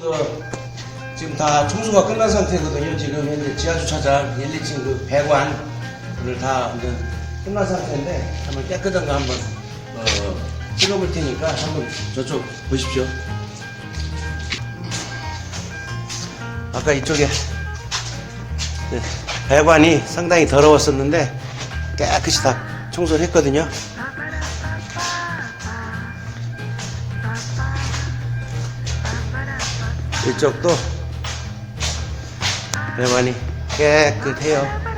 그 지금 다 청소가 끝난 상태거든요. 지금 현재 지하 주차장 1, 2층 그 배관을 다 이제 끝난 상태인데 한번 깨끗한 거 한번 어, 찍어볼 테니까 한번 저쪽 보십시오. 아까 이쪽에 네, 배관이 상당히 더러웠었는데 깨끗이 다 청소를 했거든요. 이쪽도 배관이 깨끗해요.